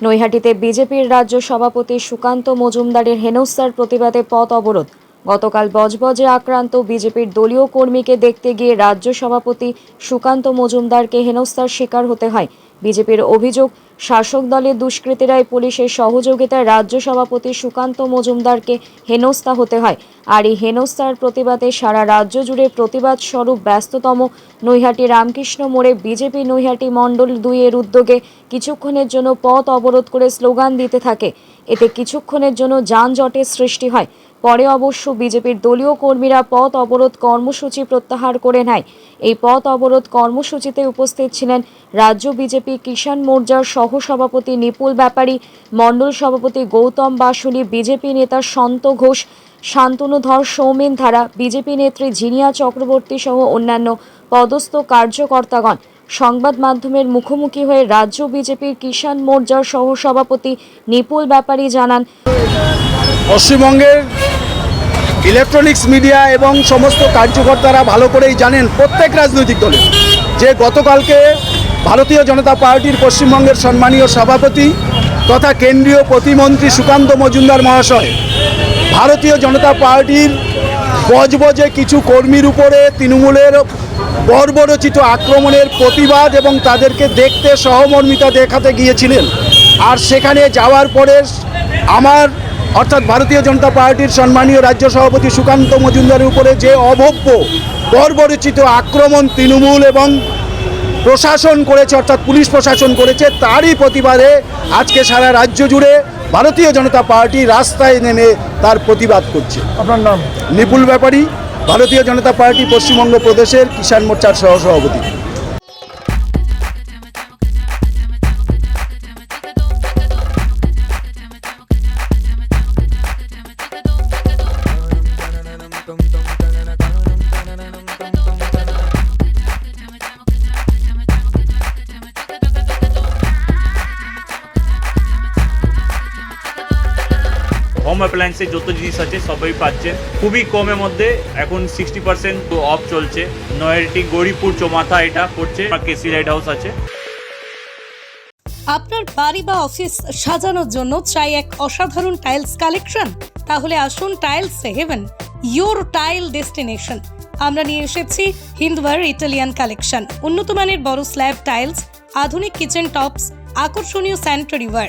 নৈহাটিতে বিজেপির রাজ্য সভাপতি সুকান্ত মজুমদারের হেনস্থার প্রতিবাদে পথ অবরোধ। গতকাল বজবজে আক্রান্ত বিজেপির দলীয় কর্মীকে দেখতে গিয়ে রাজ্য সভাপতি সুকান্ত মজুমদারকে হেনস্থার শিকার হতে হয়। বিজেপির অভিযোগ, শাসক দলের দুষ্কৃতীরাই পুলিশের সহযোগিতায় রাজ্য সভাপতি সুকান্ত মজুমদারকে হেনস্থা হতে হয়। আর এই হেনস্থার প্রতিবাদে সারা রাজ্য জুড়ে প্রতিবাদ স্বরূপ ব্যস্ততম নৈহাটি রামকৃষ্ণ মোড়ে বিজেপি নৈহাটি মণ্ডল দুইয়ের উদ্যোগে কিছুক্ষণের জন্য পথ অবরোধ করে স্লোগান দিতে থাকে। এতে কিছুক্ষণের জন্য যানজটের সৃষ্টি হয়। পরে অবশ্য বিজেপির দলীয় কর্মীরা পথ অবরোধ কর্মসূচি প্রত্যাহার করে নেয়। এই পথ অবরোধ কর্মসূচিতে উপস্থিত ছিলেন রাজ্য বিজেপি কিষাণ মোর্চার সহসভাপতি নিপুল ব্যাপারী, মণ্ডল সভাপতি গৌতম বাসুলি, বিজেপি নেতা সন্ত ঘোষ শান্তনুধর সৌমেন ধারা, বিজেপি নেত্রী জিনিয়া চক্রবর্তী সহ অন্যান্য পদস্থ কার্যকর্তাগণ সংবাদ মাধ্যমের মুখোমুখি হয়ে রাজ্য বিজেপির কিষাণ মোর্চার সহসভাপতি নিপুল ব্যাপারী জানান, পশ্চিমবঙ্গের ইলেকট্রনিক্স মিডিয়া এবং সমস্ত কার্যকর্তারা ভালো করেই জানেন প্রত্যেক রাজনৈতিক দলের। যে গতকালকে ভারতীয় জনতা পার্টির পশ্চিমবঙ্গের সম্মানীয় সভাপতি তথা কেন্দ্রীয় প্রতিমন্ত্রী সুকান্ত মজুমদার মহাশয় ভারতীয় জনতা পার্টির বজবজে কিছু কর্মীর উপরে তৃণমূলের বর্বরচিত আক্রমণের প্রতিবাদ এবং তাদেরকে দেখতে সহমর্মিতা দেখাতে গিয়েছিলেন। আর সেখানে যাওয়ার পরে আমার, অর্থাৎ ভারতীয় জনতা পার্টির সম্মানীয় রাজ্য সভাপতি সুকান্ত মজুমদারের উপরে যে অভব্য, বর্বরচিত আক্রমণ তৃণমূল এবং প্রশাসন করেছে, অর্থাৎ পুলিশ প্রশাসন করেছে, তারই প্রতিবাদে আজকে সারা রাজ্য জুড়ে ভারতীয় জনতা পার্টি রাস্তায় নেমে তার প্রতিবাদ করছে। আপনার নাম? নিপুল ব্যাপারী ভারতীয় জনতা পার্টি পশ্চিমবঙ্গ প্রদেশের কিষাণ মোর্চার সহসভাপতি। হোম অ্যাপ্লায়েন্সের যত জিনিস আছে, সবই পাচ্ছেন খুবই কমের মধ্যে এখন সিক্সটি পার্সেন্ট অফ চলছে। নয়ারটি গৌরীপুর চৌমাথা এটা পড়ছে কেসি লাইট হাউস আছে। আপনার বাড়ি বা অফিস সাজানোর জন্য চাই এক অসাধারণ টাইলস কালেকশন তাহলে আসুন tiles heaven your tile destination আমরা নিয়ে এসেছি হিন্দওয়ার ইটালিয়ান কালেকশন উন্নত মানের বড় স্ল্যাব টাইলস আধুনিক কিচেন টপস আকর্ষণীয় স্যানিটারি ওয়ার